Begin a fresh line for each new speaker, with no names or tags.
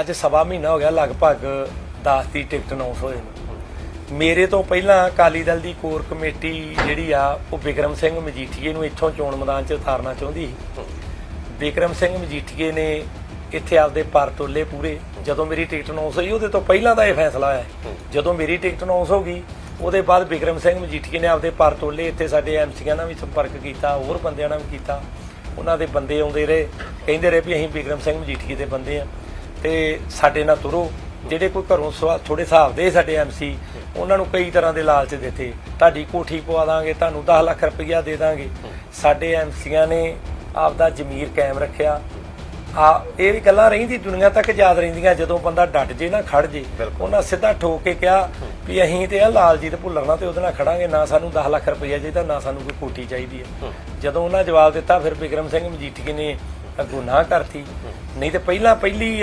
ਅੱਜ ਸਵਾ ਮਹੀਨਾ ਹੋ ਗਿਆ, ਲਗਭਗ 10 ਦੀ ਟਿਕਟ ਅਨਾਉਂਸ ਹੋਏ ਨੂੰ। ਮੇਰੇ ਤੋਂ ਪਹਿਲਾਂ ਅਕਾਲੀ ਦਲ ਦੀ ਕੋਰ ਕਮੇਟੀ ਜਿਹੜੀ ਆ, ਉਹ ਬਿਕਰਮ ਸਿੰਘ ਮਜੀਠੀਏ ਨੂੰ ਇੱਥੋਂ ਚੋਣ ਮੈਦਾਨ 'ਚ ਉਤਾਰਨਾ ਚਾਹੁੰਦੀ ਸੀ। ਬਿਕਰਮ ਸਿੰਘ ਮਜੀਠੀਏ ਨੇ ਇੱਥੇ ਆਪਦੇ ਪਰ ਤੋਲੇ ਪੂਰੇ। ਜਦੋਂ ਮੇਰੀ ਟਿਕਟ ਅਨਾਉਂਸ ਹੋਈ, ਉਹਦੇ ਤੋਂ ਪਹਿਲਾਂ ਦਾ ਇਹ ਫੈਸਲਾ ਆਇਆ ਜਦੋਂ ਮੇਰੀ ਟਿਕਟ ਅਨਾਉਂਸ ਹੋ ਗਈ, ਉਹਦੇ ਬਾਅਦ ਬਿਕਰਮ ਸਿੰਘ ਮਜੀਠੀਏ ਨੇ ਆਪਦੇ ਪਰ ਤੋਲੇ ਇੱਥੇ ਸਾਡੇ ਐਮਸੀਆਂ ਨਾਲ ਵੀ ਸੰਪਰਕ ਕੀਤਾ, ਹੋਰ ਬੰਦਿਆਂ ਨਾਲ ਵੀ ਕੀਤਾ। ਉਹਨਾਂ ਦੇ ਬੰਦੇ ਆਉਂਦੇ ਰਹੇ, ਕਹਿੰਦੇ ਰਹੇ ਵੀ ਅਸੀਂ ਬਿਕਰਮ ਸਿੰਘ ਮਜੀਠੀਏ ਦੇ ਬੰਦੇ ਆ ਤੇ ਸਾਡੇ ਨਾਲ ਤੁਰੋ। ਜਿਹੜੇ ਕੋਈ ਘਰੋਂ ਥੋੜੇ ਹਿਸਾਬ ਦੇ ਸਾਡੇ ਐਮਸੀ ਉਹਨਾਂ ਨੂੰ ਕਈ ਤਰ੍ਹਾਂ ਦੇ ਲਾਲਚ ਦਿੱਤੇ। ਤੁਹਾਡੀ ਕੋਠੀ ਪਵਾ ਦਾਂਗੇ ਤੁਹਾਨੂੰ 10 ਲੱਖ ਰੁਪਈਆ ਦੇ ਦਾਂਗੇ। ਸਾਡੇ ਐਮਸੀਆਂ ਨੇ ਆਪਦਾ ਜ਼ਮੀਰ ਕਾਇਮ ਰੱਖਿਆ। ਆ ਇਹ ਵੀ ਗੱਲਾਂ ਰਹਿੰਦੀ ਦੁਨੀਆ ਤੱਕ ਯਾਦ ਰਹਿੰਦੀਆਂ ਜਦੋਂ ਬੰਦਾ ਡਟ ਜੇ ਨਾ ਖੜ ਜੇ। ਉਹਨਾਂ ਸਿੱਧਾ ਠੋਕ ਕੇ ਕਿਹਾ ਵੀ ਅਸੀਂ ਤੇ ਆ ਲਾਲਜੀਤ ਭੁੱਲਰ ਨਾਲ ਤੇ ਉਹਦੇ ਨਾਲ ਖੜਾਂਗੇ ਨਾ ਸਾਨੂੰ 10 ਲੱਖ ਰੁਪਈਆ ਚਾਹੀਦਾ ਨਾ ਸਾਨੂੰ ਕੋਈ ਕੋਠੀ ਚਾਹੀਦੀ ਹੈ। ਜਦੋਂ ਉਹਨਾਂ ਜਵਾਬ ਦਿੱਤਾ ਫਿਰ ਬਿਕਰਮ ਸਿੰਘ ਮਜੀਠੀਏ ਨੇ ਅੱਗੋਂ ਨਾ ਕਰਤੀ। ਨਹੀਂ ਤੇ ਪਹਿਲਾਂ ਪਹਿਲੀ